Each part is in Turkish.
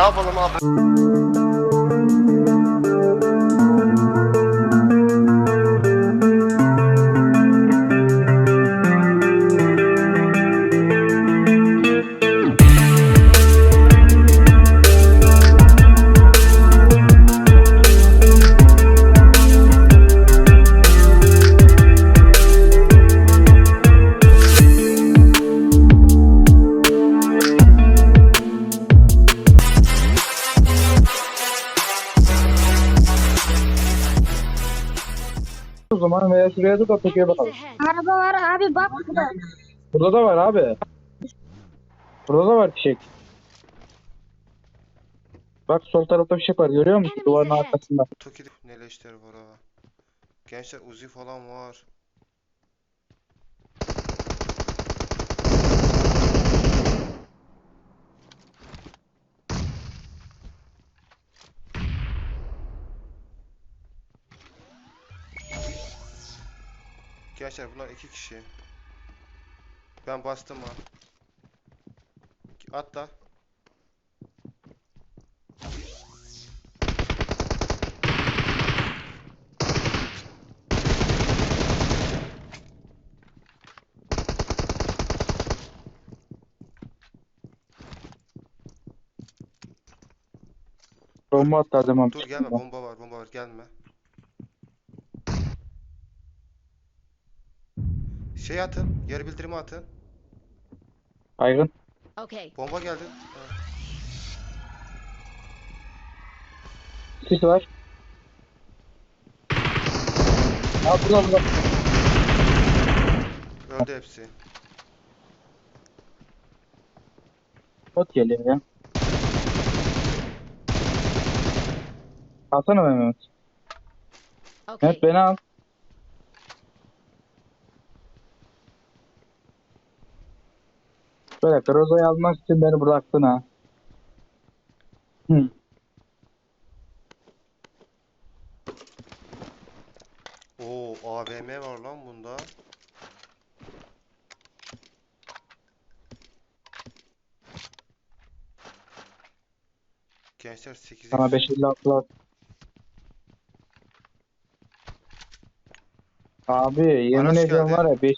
Ne yapalım abi? O zaman veya şuraya da Tokyo'ya bakalım. Araba var abi bak burada. Burada da var abi. Burada da var fişek. Bak sol tarafta fişek var görüyor musun? Duvarın arkasında. Toki'de ne leşler var ha. Gençler Uzi falan var. Gençler bunlar iki kişi. Ben bastım ha. Atla. Bomba attı adam Dur gelme bomba var bomba var gelme. Şey atın yer bildirimi atın. Baygın. Okay. Bomba geldi. Sis var. Aa burada burada. Öldü hepsi. Bot geliyor ya. Alsana Mehmet. Okay. Mehmet beni al. Böyle Grozo'yu almak için beni bıraktın ha. Hı. Oo AVM var lan bunda. Gençler 8 Sana 556 var. Abi yemin Araç ediyorum geldi. var ya 5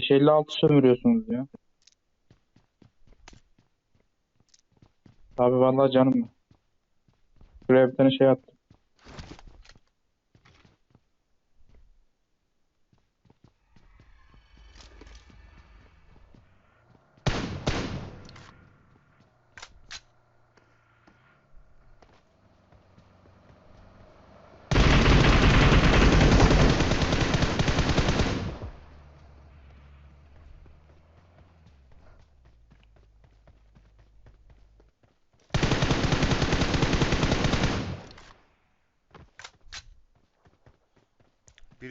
556 sömürüyorsunuz ya. Abi vallahi canım. Şuraya bir tane şey attım.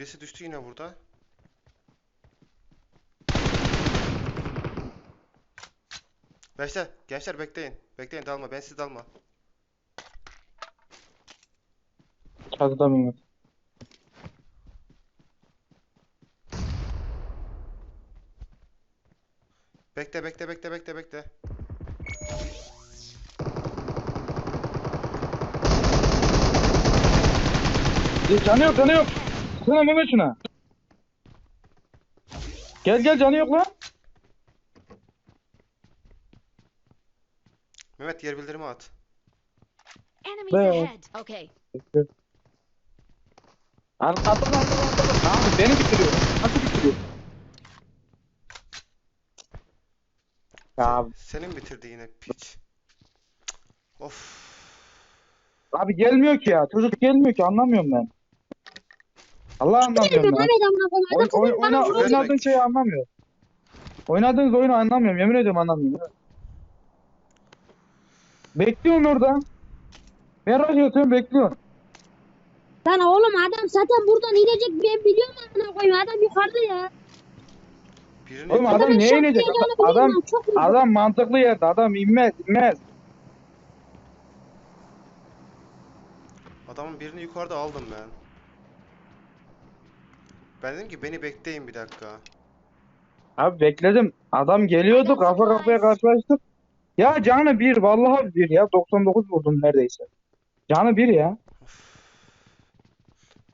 Birisi düştü yine burada. Gençler, gençler bekleyin. Bekleyin dalma. Ben siz dalma. Çatıda Mehmet. Bekle, bekle, bekle, bekle, bekle. E, Canı Sana Mehmet şuna. Gel gel canı yok lan. Mehmet yer bildirimi at. Enemies Be- ahead. Okay. Arkadan arkadan arkadan. Abi beni bitiriyor. Nasıl bitiriyor? Ya Senin bitirdi yine piç. Of. abi gelmiyor ki ya. Çocuk gelmiyor ki anlamıyorum ben. Allah anlamıyorum koyayım. Oy, Adam oyna, oynadığın şeyi anlamıyor. Oynadığınız oyunu anlamıyorum. Yemin ediyorum anlamıyorum. Bekliyorsun orada. Rush atıyorum bekliyorsun. Lan oğlum adam zaten buradan inecek ben biliyorum amına koyayım. Adam yukarıda ya. Birini Oğlum adam şok inecek? Adam iyi. adam mantıklı yerde. Adam inmez inmez. Adamın birini yukarıda aldım ben. Ben dedim ki beni bekleyin bir dakika. Abi bekledim. Adam geliyordu kafa kafaya karşılaştık. Ya canı bir vallahi bir ya 99 vurdum neredeyse. Canı bir ya.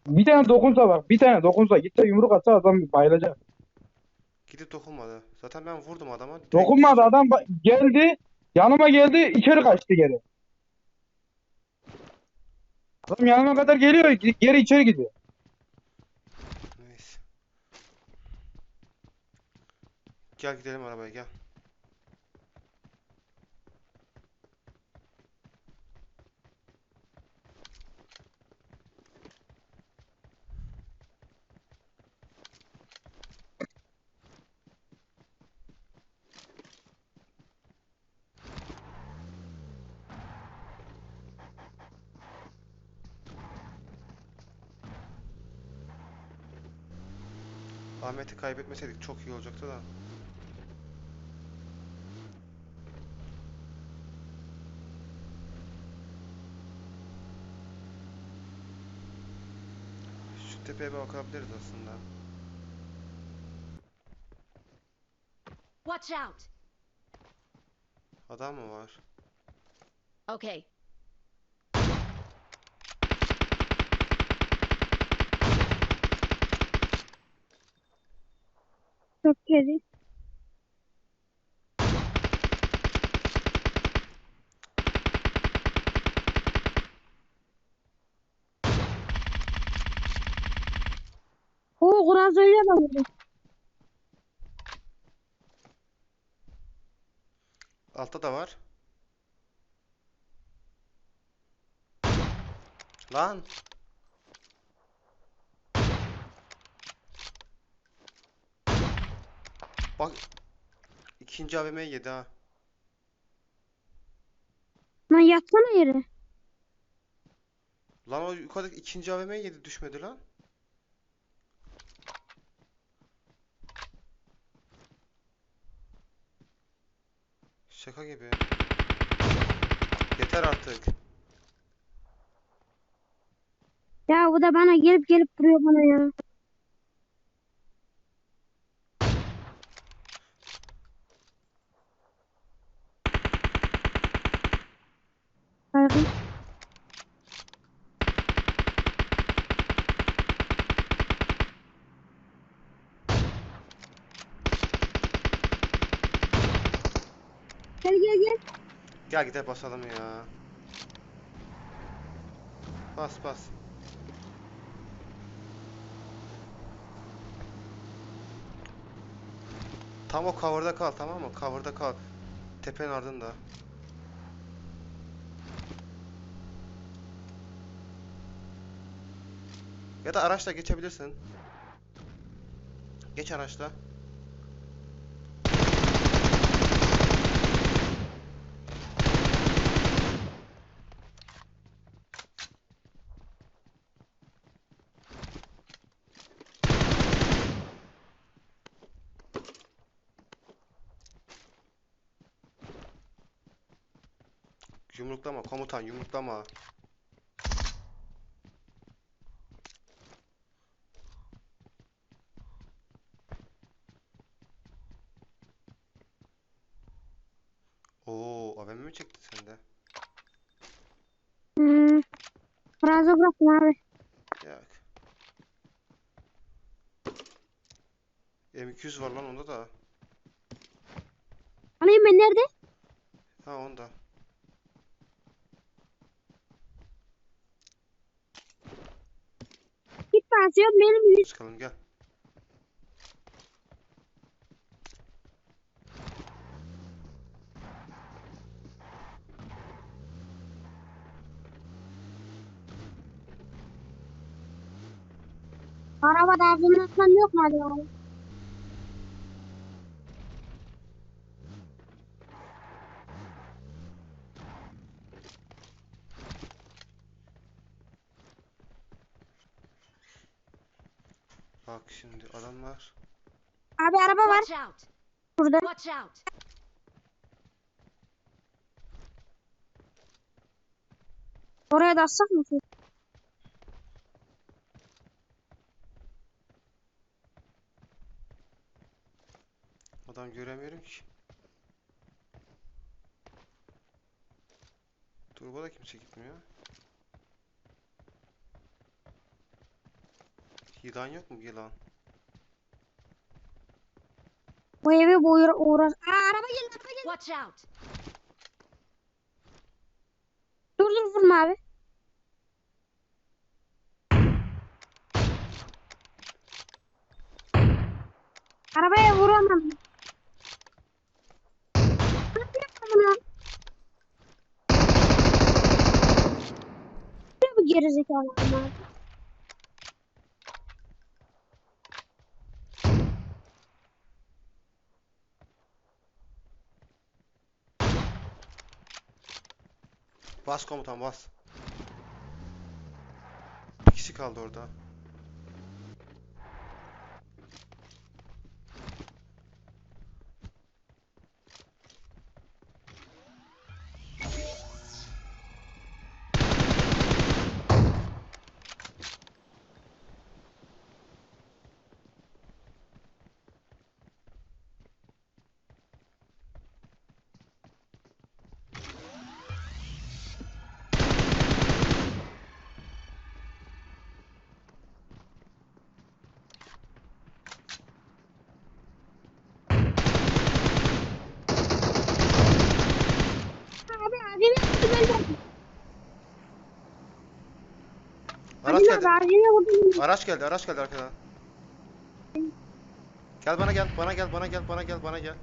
Bir tane dokunsa bak bir tane dokunsa gitse yumruk atsa adam bayılacak. Gidip dokunmadı. Zaten ben vurdum adama. direkt- Dokunmadı adam geldi yanıma geldi içeri kaçtı geri. Adam yanıma kadar geliyor ge- geri içeri gidiyor. Gel gidelim arabaya gel. Ahmet'i kaybetmeseydik çok iyi olacaktı da. Tepeye bir bakabiliriz aslında. Watch out. Adam mı var? Okay. Çok geri. De vurdu. Altta da var. Lan. Bak. ikinci AVM'yi yedi ha. Lan yatsana yere. Lan o yukarıdaki ikinci AVM'yi yedi düşmedi lan. Şaka gibi. Yeter artık. Ya bu da bana gelip gelip vuruyor bana ya. Saygı. Gel gel gel. Gel gidelim basalım ya. Bas bas. Tam o cover'da kal tamam mı? Cover'da kal. Tepenin ardında. Ya da araçla geçebilirsin. Geç araçla. Yumruklama komutan yumruklama. Oo, AVM mi çekti sende? Hmm. Kurazı bıraktım abi. Yak. M200 var lan onda da. Alayım ben nerede? Ha onda. Git basıyor benim yüz. Çıkalım gel. Arabada ağzımdan yok mu acaba? Bak şimdi adamlar. Abi araba var burada. Oraya da atsak mı? ki? Adam göremiyorum ki. Turbo da kimse gitmiyor. Yılan yok mu yılan? Bu bu uğra uğraş. Aa araba geldi araba geldi. Watch out! Dur dur vurma abi. Arabaya vuramam. Ne bu gerizekalı Bas komutan bas. Bir kişi kaldı orada. Acele vurdu. Araç geldi, araç geldi arkadan. Gel bana gel, bana gel, bana gel, bana gel, bana gel.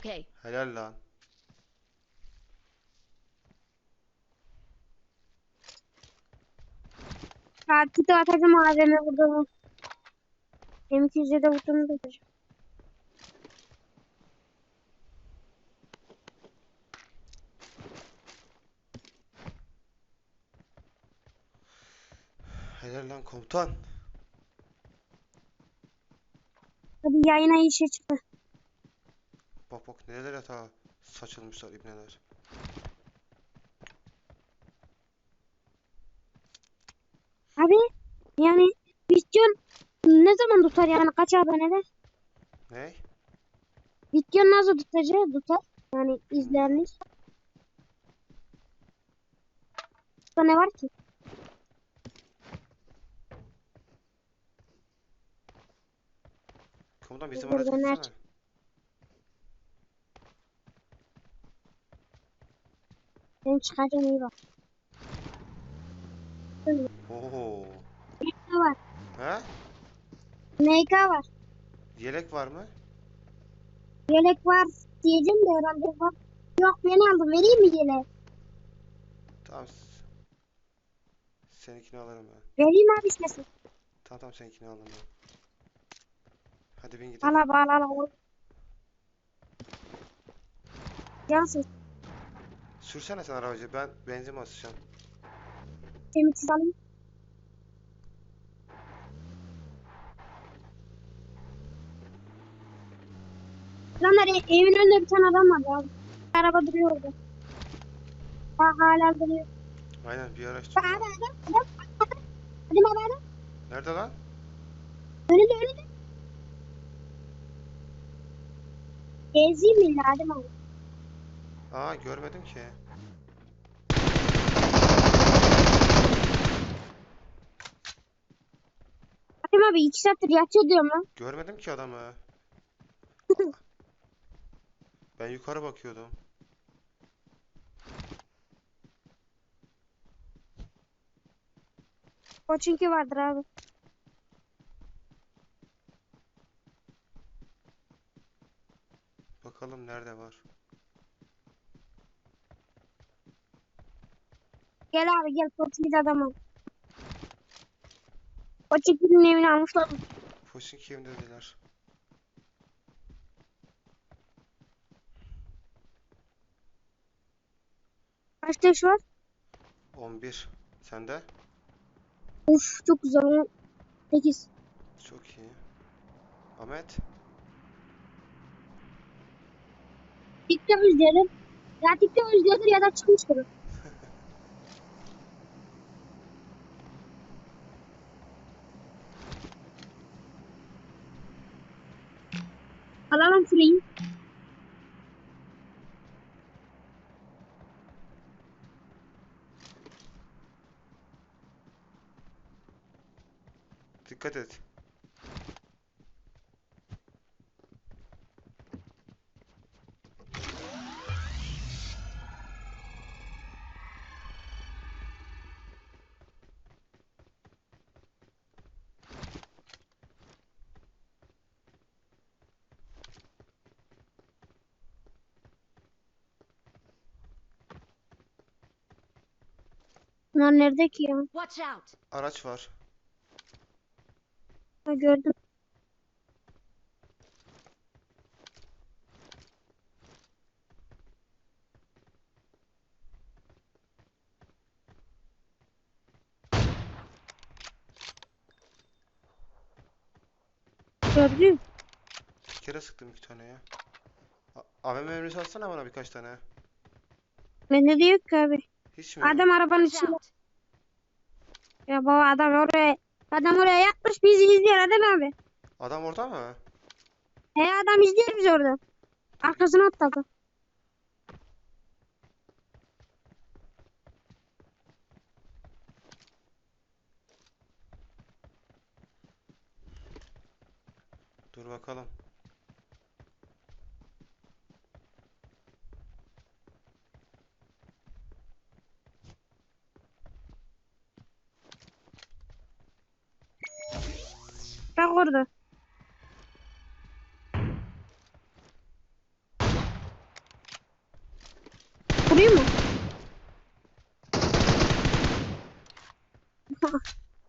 Okay, Helal lan. Takipte atacağım malzeme burada. M200'e de vurdum da. Helal lan komutan. Hadi yayına işe çıktı. Bak bak neler yatağa saçılmışlar ibneler. Abi yani video ne zaman tutar yani kaç abonede? Ne? Video nasıl tutacak tutar? Yani izlenir. Burada ne var ki? Komutan bizim araca çıkacağım iyi bak. Oo. Ne var? He? MK var. Yelek var mı? Yelek var diyeceğim de herhalde var. Yok ben aldım vereyim mi yelek? Tamam. Seninkini alırım ben. Vereyim abi istesin. Tamam tamam seninkini aldım ben. Hadi bin gidelim. Al abi al al al. Yansın. Sürsene sen aracı. Ben benzin basacağım. Temiz alayım. Adamlar e- evin önünde bir tane adam var abi. Araba duruyor orada. Bak hala duruyor. Aynen bir araç Bak abi adam adam adam. Hadi baba adam. Nerede lan? Önünde önünde. Gezeyim mi hadi baba. Aa görmedim ki. Hadi abi iki saattir yatıyor diyorum lan. Görmedim ki adamı. Ben yukarı bakıyordum. O çünkü vardır abi. Bakalım nerede var. Gel abi gel Portekiz adamı. O çekilin evini almışlar. Pushing kim dediler. Kaç taş var? 11. Sende? Uf çok güzel. 8. Çok iyi. Ahmet. TikTok izleyelim. Ya TikTok izliyordur ya da çıkmıştır. Dikkat et. Bunlar nerede ki ya? Watch out! Araç var. Ha, gördüm. Gördüm. Bir kere sıktım iki tane ya. AVM mermisi atsana bana birkaç tane. Bende de yok ki abi. Hiç mi? Adam arabanın içinde. Ya baba adam oraya adam oraya yatmış bizi izliyor adam abi. Adam orada mı? He adam izliyor bizi orada. Arkasına atladı. Dur bakalım. Bak orada. Mu?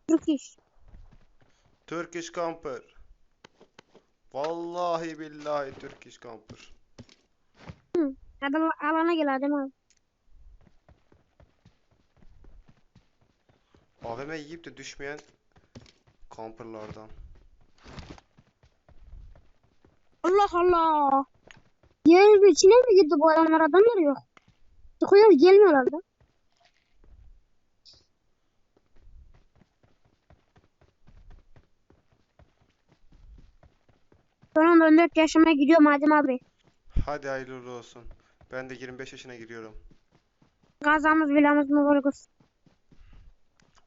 Çok iyi. Turkish Camper. Vallahi billahi Turkish Camper. Adam alana gel Adem abi. AVM yiyip de düşmeyen camperlardan. Allah Allah. Yerin içine mi girdi bu adamlar? Adamlar yok. Çıkıyor gelmiyorlar da. Sonunda 14 yaşıma gidiyorum Adem abi. Hadi hayırlı uğurlu olsun. Ben de 25 yaşına giriyorum. Gazamız bilamız mübarek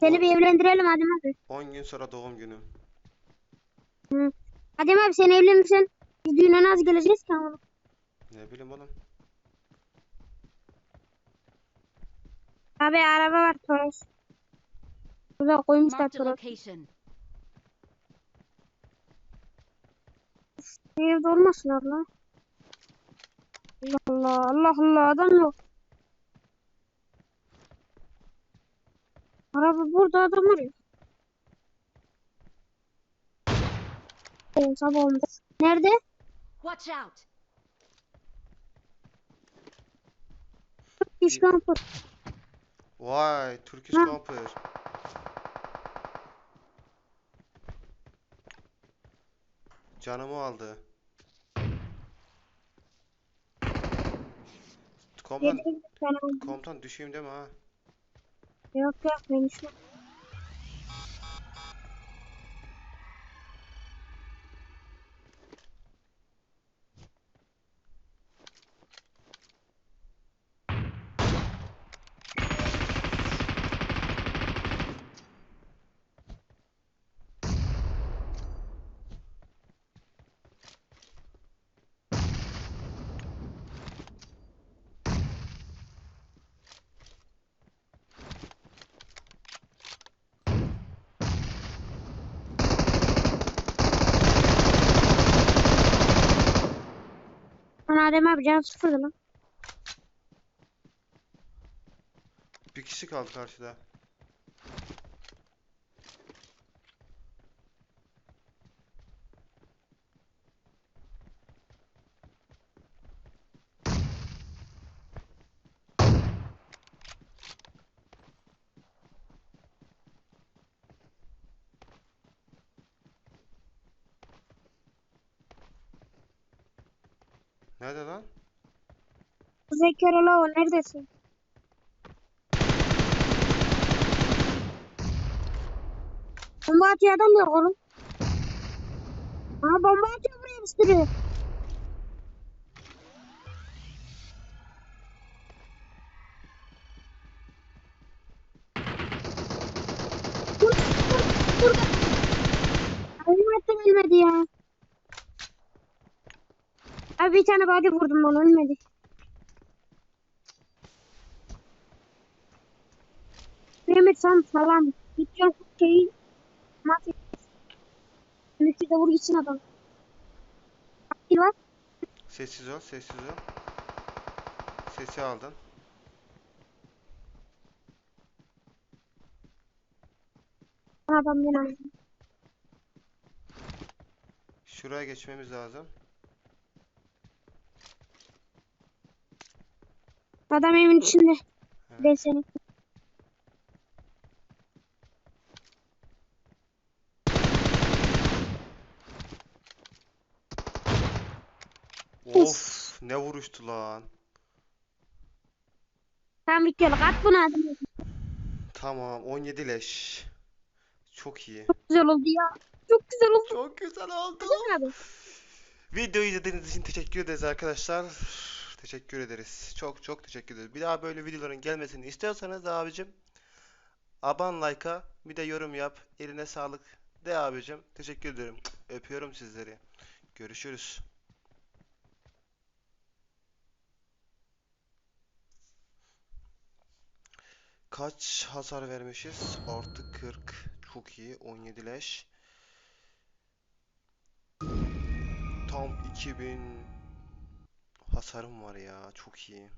Seni bir evlendirelim Adem abi. 10 gün sonra doğum günüm. Adem abi sen evli misin? Biz düğüne nasıl geleceğiz ki ama? Ne bileyim oğlum. Abi araba var Toros. Burada koymuşlar Marked a Toros. location. Evde olmasınlar lan. Allah Allah Allah Allah adam yok. Araba burada adam arıyor. Oo, sabah olmuş. Nerede? Watch out! İş kampı. Vay Turkish Ha. Camper. Canımı aldı. Komutan, komutan düşeyim deme ha. Yok yok beni şu. Adem abi can sıfırdı. Bir Bir kişi kaldı karşıda. Nerede lan? Zekerala o neredesin? Bomba atıyor adam yok oğlum. Aa bomba atıyor buraya bir sürü. Burada, burada, burada. Ölmedi ölmedi ya. Abi bir tane body vurdum onu ölmedi. Mehmet sen falan. Gideceğim şeyi. Mafya. Mehmet'i de vur gitsin adam. Bir var. Sessiz ol, sessiz ol. Sesi aldın. Adam aldı. Şuraya geçmemiz lazım. Adam evin içinde. Evet. Ben seni. Of, ne vuruştu lan. Bir kere at bunu adam. Tamam, 17 leş. Çok iyi. Çok güzel oldu ya. Çok güzel oldu. Çok güzel oldu. Güzel abi. Videoyu izlediğiniz için teşekkür ederiz arkadaşlar. Teşekkür ederiz. Çok çok teşekkür ederiz. Bir daha böyle videoların gelmesini istiyorsanız abicim aban like'a bir de yorum yap. Eline sağlık de abicim. Teşekkür ederim. Öpüyorum sizleri. Görüşürüz. Kaç hasar vermişiz? Artı 40. Çok iyi. 17 leş. Tam 2000 hasarım var ya. Çok iyi.